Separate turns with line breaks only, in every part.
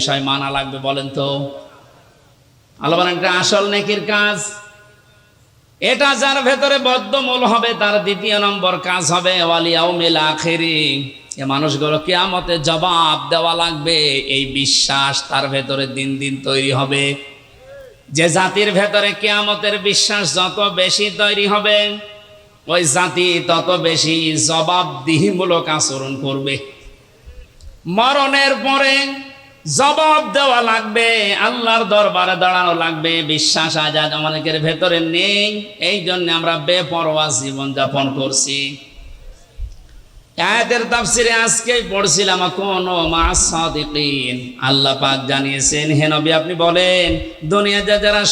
বিষয় মানা লাগবে বলেন তো। আল্লাহ বলেন, এটা আসল নেকির কাজ। এটা যার ভেতরে বদ্ধমূল হবে, তার দ্বিতীয় নম্বর কাজ হবে ওয়ালিয়াও মিল আখেরি। এ মানুষগুলো কেয়ামতে জবাব দেওয়া লাগবে, এই বিশ্বাস তার ভেতরে দিন দিন তৈরি হবে। যে জাতির ভেতরে কেয়ামতের বিশ্বাস যত বেশি তৈরি হবে, ওই জাতি তত বেশি জবাবদিহিমূলক আচরণ করবে। মরণের পরে জবাব দেওয়া লাগবে, আল্লাহর দরবারে দাঁড়ানো লাগবে, বিশ্বাস আজ আজ আমাদের ভেতরে নেই, এই জন্য আমরা বেপরোয়া জীবন যাপন করছি আজকেই পড়ছিলাম, কোন জানিয়েছেন আপনি বলেন, দুনিয়াতে যারা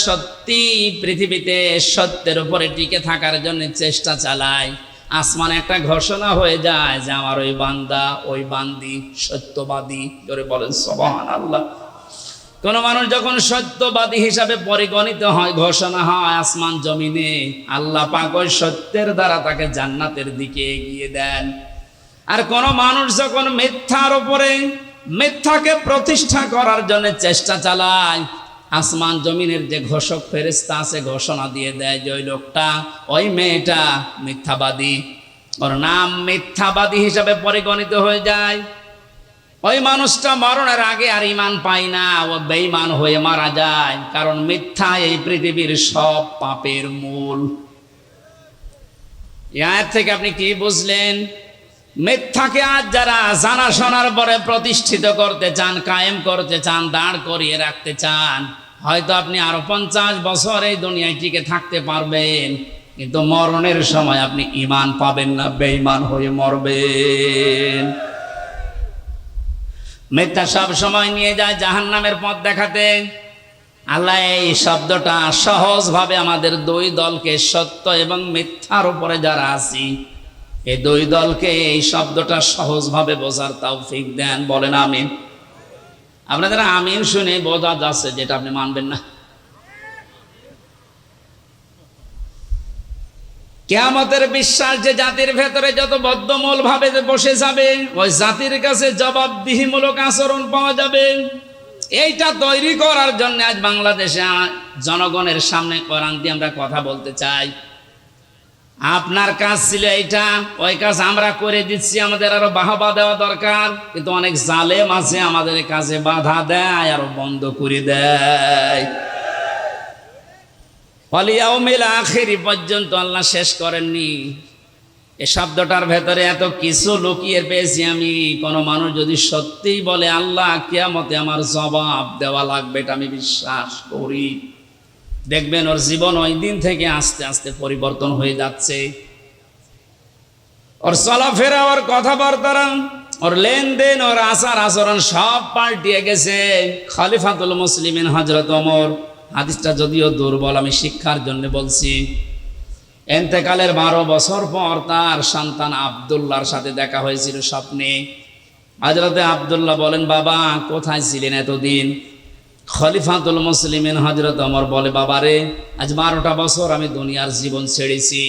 পৃথিবীতে সত্যের থাকার জন্য চেষ্টা চালায় আসমানে একটা ঘোষণা হয়ে যায় যে আমার ওই বান্দা, ওই বান্দি সত্যবাদী। করে বলেন সবান আল্লাহ কোন মানুষ যখন সত্যবাদী হিসাবে পরিগণিত হয়, ঘোষণা হয়, আসমান জমিনে, আল্লাহ পাক ওই সত্যের দ্বারা তাকে জান্নাতের দিকে এগিয়ে দেন। আর কোন মানুষ যখন মিথ্যার উপরে, মিথ্যাকে প্রতিষ্ঠা করার জন্য চেষ্টা চালায় আসমান জমিনের যে ঘোষক ফেরেস্তা আছে ঘোষণা দিয়ে দেয় যে ওই লোকটা, ওই মেয়েটা মিথ্যাবাদী। ওর নাম মিথ্যাবাদী হিসাবে পরিগণিত হয়ে যায়। ওই মানুষটা মরণের আগে আর ইমান পায় না, ও বেঈমান হয়ে মারা যায়, কারণ মিথ্যা এই পৃথিবীর সব পাপের মূল। এর থেকে আপনি কি বুঝলেন? মিথ্যাকে আজ যারা জানা শোনার পরে প্রতিষ্ঠিত করতে চান, কায়েম করতে চান, দাঁড় করিয়ে রাখতে চান, হয়তো আপনি আরও পঞ্চাশ বছর এই দুনিয়ায় টিকে থাকতে পারবেন, কিন্তু মরণের সময় আপনি ইমান পাবেন না, বেঈমান হয়ে মরবেন। মিথ্যা সব সময় নিয়ে যায় জাহান নামের পথ দেখাতে। আল্লাহ এই শব্দটা সহজভাবে আমাদের দুই দলকে সত্য এবং মিথ্যার উপরে যারা আছি এই দুই দলকে এই শব্দটা সহজভাবে বোঝার তাও ফিক দেন, বলেন আমিন। আপনাদের আমিন শুনে বোঝা যাচ্ছে যেটা আপনি মানবেন না। কেয়ামতের বিশ্বাস যে জাতির ভেতরে যত বদ্ধমূল ভাবে বসে যাবে, ওই জাতির কাছে জবাবদিহিমূলক আচরণ পাওয়া যাবে। এইটা তৈরি করার জন্য আজ বাংলাদেশে জনগণের সামনে কোরআন দিয়ে আমরা কথা বলতে চাই। আপনার কাজ ছিল এইটা, ওই কাজ আমরা করে দিচ্ছি, আমাদের আরও বাহবা দেওয়া দরকার। কিন্তু অনেক জালেম আছে, আমাদের কাজে বাধা দেয় আরও বন্ধ করে দেয়। ফলিয়াউমিল আখেরি পর্যন্ত আল্লাহ শেষ করেননি। এ শব্দটার ভেতরে এত কিছু লুকিয়ে পেয়েছি আমি। কোন মানুষ যদি সত্যিই বলে, আল্লাহ, কিয়ামতে আমার জবাব দেওয়া লাগবে, এটা আমি বিশ্বাস করি। দেখবেন ওর জীবন ওই দিন থেকে আস্তে আস্তে পরিবর্তন হয়ে যাচ্ছে। ওর চলাফেরা, ওর কথাবার্তা, ওর লেনদেন, ওর আচার আচরণ সব পাল্টিয়ে গেছে। খলিফাতুল মুসলিমিন হজরত ওমর, হাদিসটা যদিও দুর্বল, আমি শিক্ষার জন্য বলছি। এন্তেকালের বারো বছর পর তার সন্তান আবদুল্লাহর সাথে দেখা হয়েছিল স্বপ্নে। হাজরতে আবদুল্লাহ বলেন, বাবা, কোথায় ছিলেন এতদিন? খলিফাতুল মুসলিমিন হজরত অমর বলে, বাবারে, আজ বারোটা বছর আমি দুনিয়ার জীবন ছেড়েছি।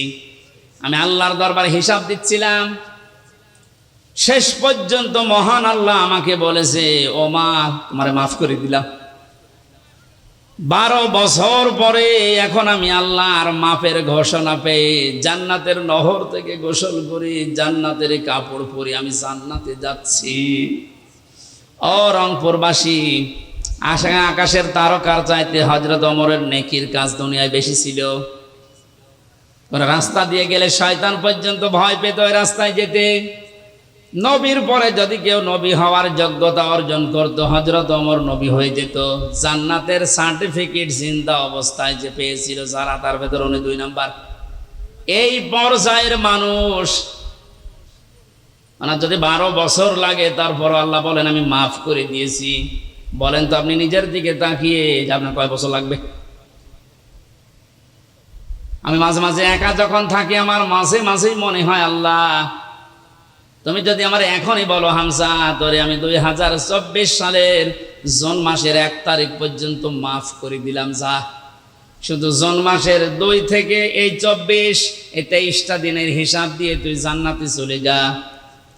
আমি আল্লাহর দরবার হিসাব দিচ্ছিলাম। শেষ পর্যন্ত মহান আল্লাহ আমাকে বলেছে, ও মা, তোমারে মাফ করে দিলাম। বারো বছর পরে এখন আমি আল্লাহর মাপের ঘোষণা পেয়ে জান্নাতের নহর থেকে গোসল করি জান্নাতের কাপড় পরে আমি জান্নাতে যাচ্ছি। ও রংপুরবাসী আশা আকাশের তারকার চাইতে হজরত অমরের নেকির কাজ দুনিয়ায় বেশি ছিল। রাস্তা দিয়ে গেলে শয়তান পর্যন্ত ভয় পেত ওই রাস্তায় যেতে। নবীর পরে যদি কেউ নবী হওয়ার যোগ্যতা অর্জন করত হজরত অমর নবী হয়ে যেত। জান্নাতের সার্টিফিকেট জিন্দা অবস্থায় যে পেয়েছিল যারা, তার ভেতর উনি দুই নাম্বার। এই পর্যায়ের মানুষ মানে যদি বারো বছর লাগে তারপর আল্লাহ বলেন, আমি মাফ করে দিয়েছি। বলেন তো, আপনি নিজের দিকে তাকিয়ে যে আপনার কয় বছর লাগবে? আমি মাঝে মাঝে একা যখন থাকি, আমার মাঝে মাঝেই মনে হয়, আল্লাহ, তুমি যদি আমার এখনই বলো হামসা তোরে আমি দুই হাজার চব্বিশ সালের জুন মাসের এক তারিখ পর্যন্ত মাফ করে দিলাম, যা। শুধু জুন মাসের দুই থেকে এই চব্বিশ, এই তেইশটা দিনের হিসাব দিয়ে তুই জান্নাতে চলে যা।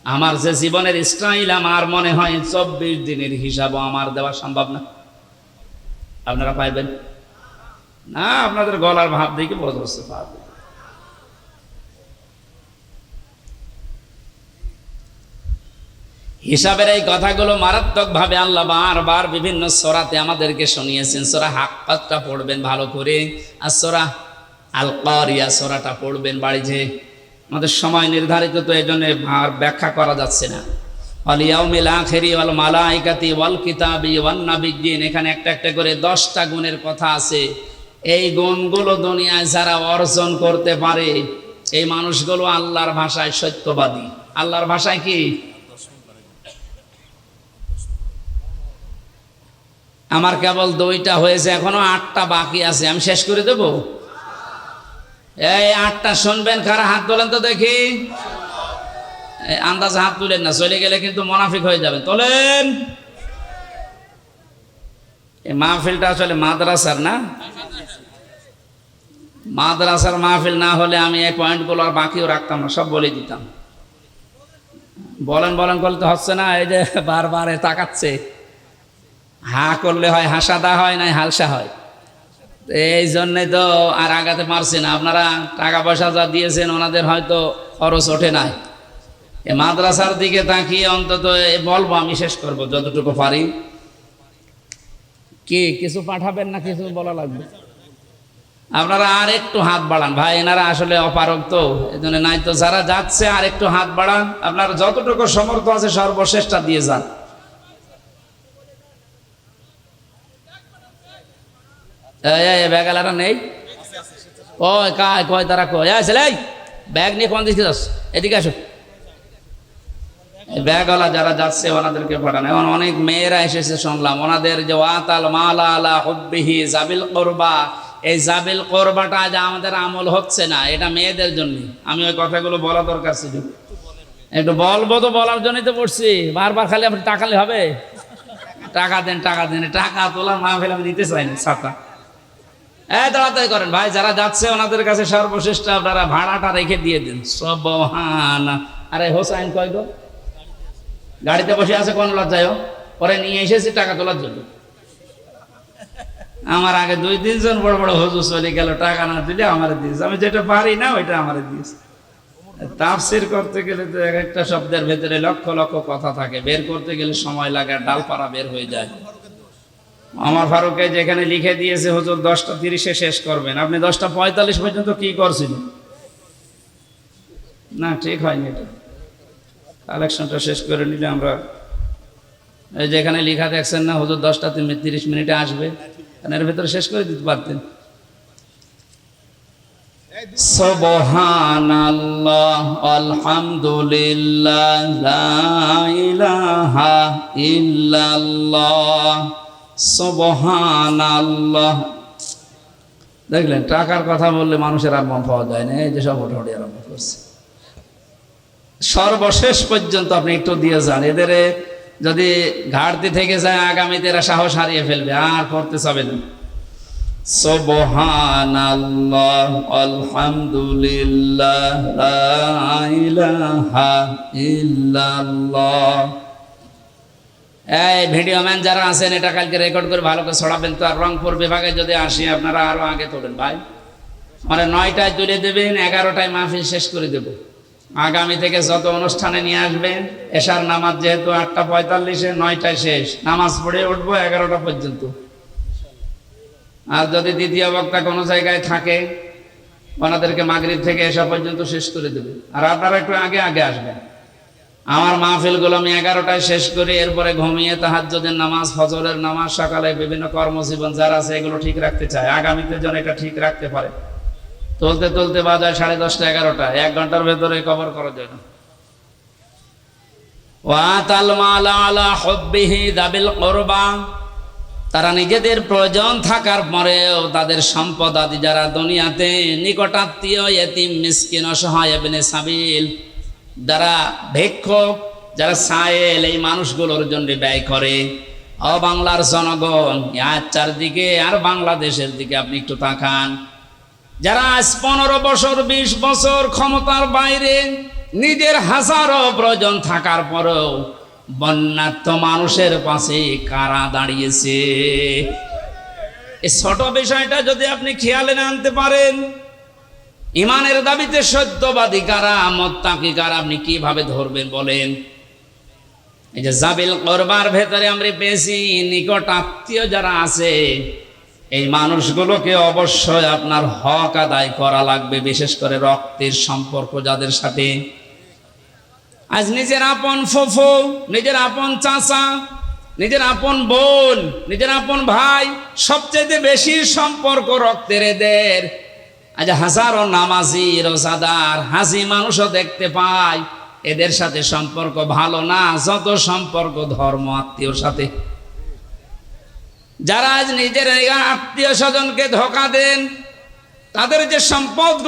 আমার যে জীবনের স্টাইল আমার মনে হয় চব্বিশ দিনের হিসাবও আমার দেওয়া সম্ভব না। আপনারা পাইবেন? না, আপনাদের গলার ভাব দেখে যাচ্ছে, পারবেন। হিসাবের এই কথাগুলো মারাত্মকভাবে আল্লাহ বারবার বিভিন্ন সোরাতে আমাদেরকে শুনিয়েছেন। সোরা হাক্কাতটা পড়বেন ভালো করে। আর সোরা আল কারিয়া সোরাটা পড়বেন বাড়িতে। আমাদের সময় নির্ধারিত তো এই জন্য আর ব্যাখ্যা করা যাচ্ছে না। অলিয়াউমিল আখেরি ওয়াল মালাইকাতি ওয়াল কিতাবি ওয়ান নাবিয়্যিন, এখানে একটা একটা করে দশটা গুণের কথা আছে। এই গুণগুলো দুনিয়ায় যারা অর্জন করতে পারে, এই মানুষগুলো আল্লাহর ভাষায় সত্যবাদী। আল্লাহর ভাষায় কি? আমার কেবল দুইটা হয়েছে, এখনও আটটা বাকি আছে, আমি শেষ করে দেব? এই আটটা শুনবেন, কারা হাত তোলেন তো দেখি। আন্দাজ হাত তুলেন না, চলে গেলে কিন্তু মোনাফিক হয়ে যাবে তোলেন। এই মাহফিলটা আসলে মাদ্রাসার না? মাদ্রাসার মাহফিল না হলে আমি এই পয়েন্টগুলো আর বাকিও রাখতাম না, সব বলে দিতাম। বলেন বলেন, করলে তো হচ্ছে না, এই যে বারবার তাকাচ্ছে। হা করলে হয়, হাসাদা হয়, নাই হালসা হয়। এই জন্যে তো আর আগাতে পারছি না। আপনারা টাকা পয়সা যা দিয়েছেন, ওনাদের হয়তো খরচ ওঠে নাই। মাদ্রাসার দিকে তাকিয়ে অন্তত বলব, আমি শেষ করব, যতটুকু পারি। কি, কিছু পাঠাবেন না কিছু বলা লাগবে? আপনারা আর একটু হাত বাড়ান। ভাই, এনারা আসলে অপারক তো এই জন্য নাই তো, যারা যাচ্ছে আর একটু হাত বাড়ান। আপনার যতটুকু সমর্থ আছে, সর্বশেষটা দিয়ে যান। আমাদের আমল হচ্ছে না। এটা মেয়েদের জন্য। আমি ওই কথাগুলো বলা দরকার ছিল। একটু বলব তো বলার জন্যই তো পড়ছি বারবার খালি আপনি টাকালে হবে। টাকা দেন টাকা দেন। টাকা তোলার মা ফেলে আমি দিতে চাই না, ছাতা। এই, তাড়াতাড়ি করেন। ভাই, যারা যাচ্ছে, ওনাদের কাছে সর্বশ্রেষ্ঠ আপনারা ভাড়াটা রেখে দিয়ে দিন। সবহানা। আরে, হোসাইন গাড়িতে বসে আছে কোন লজ্জায় পরে নিয়ে এসেছি, টাকা তোলার জন্য। আমার আগে দুই, তিনজন বড় বড় হুজুর চলে গেল, টাকা না দিলে আমার দিয়েছে। আমি যেটা পারি না, ওইটা আমার দিয়েছে। তাফসির করতে গেলে তো এক একটা শব্দের ভেতরে লক্ষ লক্ষ কথা থাকে। বের করতে গেলে সময় লাগে, ডালপাড়া বের হয়ে যায়। আমার ফারুকে যেখানে লিখে দিয়েছে, হুজুর, দশটা তিরিশে শেষ করবেন। আপনি দশটা পঁয়তাল্লিশ পর্যন্ত কি করছিলেন? না, ঠিক হয়নি এটা। কালেকশনটা শেষ করে নিলে আমরা যেখানে লেখা দেখছেন না, হুজুর, দশটা তিরিশ মিনিটে আসবে। এর ভেতরে শেষ করে দিতে পারতেন? আলহামদুলিল্লাহ, লা ইলাহা সুবহানাল্লাহ। দেখলেন, টাকার কথা বললে মানুষের আর মন পাওয়া যায় না। এই যে সব ওঠাউটি আরম্ভ করছে। সর্বশেষ পর্যন্ত আপনি একটু দিয়ে যান। এদের যদি ঘাটতি থেকে যায়, আগামীতে এরা সাহস হারিয়ে ফেলবে। আর করতে চাবে না। লা ইলাহা ইল্লাল্লাহ। এই ভিডিও ম্যান যারা আছেন, এটা কালকে রেকর্ড করে ভালো করে ছড়াবেন তো। আর রংপুর বিভাগে যদি আসি, আপনারা আরও আগে তোলেন ভাই। মানে নয়টায় তুলে দেবেন, এগারোটায় মাহফিল শেষ করে দেব। আগামী থেকে যত অনুষ্ঠানে নিয়ে আসবেন, এশার নামাজ যেহেতু আটটা পঁয়তাল্লিশে, নয়টায় শেষ। নামাজ পড়ে উঠবো এগারোটা পর্যন্ত। আর যদি দ্বিতীয় বক্তা কোনো জায়গায় থাকে, ওনাদেরকে মাগরিব থেকে এসা পর্যন্ত শেষ করে দেবে। আর আপনারা একটু আগে আগে আসবেন। আমার মাহফিলগুলো আমি এগারোটায় শেষ করে, এরপরে ঘুমিয়ে তাহাজ্জুদের নামাজ, ফজরের নামাজ, সকালে বিভিন্ন কর্মজীবন যারা আছে এগুলো ঠিক রাখতে চায়। আগামীতে যেন এটা ঠিক রাখতে পারে। তুলতে তুলতে বাজায় সাড়ে দশটা এগারোটা এক ঘণ্টার ভেতরে কভার করা যায় না। তারা নিজেদের প্রয়োজন থাকার পরেও তাদের সম্পদ আদি যারা দুনিয়াতে নিকটাত্মীয়, এতিম, মিসকিন, অসহায় সাবিল যারা ভিক্ষুক, যারা সায়েল, এই মানুষগুলোর জন্য ব্যয় করে। ও বাংলার জনগণ আর চারদিকে আর বাংলাদেশের দিকে আপনি একটু তাকান। যারা আজ পনেরো বছর, বিশ বছর ক্ষমতার বাইরে নিজের হাজারো প্রয়োজন থাকার পরেও বন্যাত্ম মানুষের পাশে কারা দাঁড়িয়েছে? এই ছোট বিষয়টা যদি আপনি খেয়ালে আনতে পারেন ইমানের দাবিতে সত্যবাদী কারা, মোত্তাকি কারা, আপনি কীভাবে ধরবেন বলেন? এই যে জাবিল করবার ভেতরে আমরা পেয়েছি, নিকট আত্মীয় যারা আছে, এই মানুষগুলোকে অবশ্যই আপনার হক আদায় করা লাগবে, বিশেষ করে রক্তের সম্পর্ক যাদের সাথে। আজ নিজের আপন ফফো, নিজের আপন চাচা, নিজের আপন বোন, নিজের আপন ভাই সবচেয়ে বেশি সম্পর্ক রক্তের এদের। আজ হাজারো নামাজি, রোজাদার হাসি মানুষও দেখতে পাই এদের সাথে সম্পর্ক ভালো না, যত সম্পর্ক ধর্ম, আত্মীয়র সাথে। যারা আজ নিজের আত্মীয় স্বজনকে ধোকা দেন, তাদের যে সম্পদ